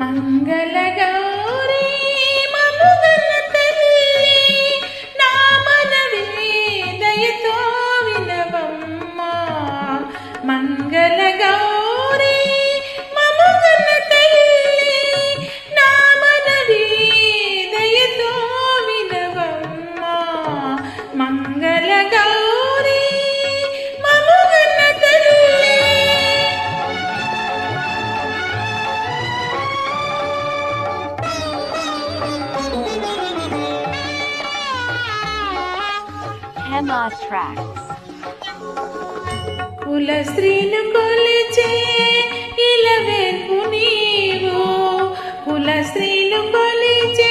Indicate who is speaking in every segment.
Speaker 1: మంగళగౌరీ మముగల తల్లి నా మనవి దయతో మంగళగౌరీ
Speaker 2: Hema Tracks.
Speaker 1: కుల స్త్రీలు కొలిచే ఇలవేల్పు నీవు కుల స్త్రీలు కొలిచే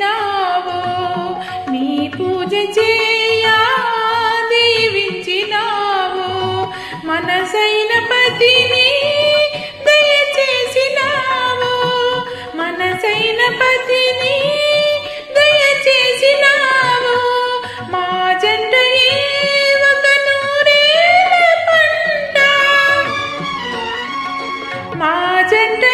Speaker 1: దీవించినావో నీ పూజ చేయా దీవించినావో? మనసైన పతిని దయచేసినావో? మనసైన పతిని దయచేసినావో? మా జంట ఒక నూరేళ్ళ పంట మా జంట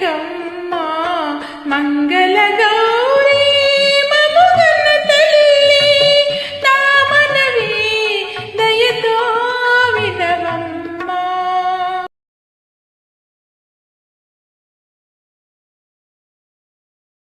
Speaker 1: கம்மா மங்கள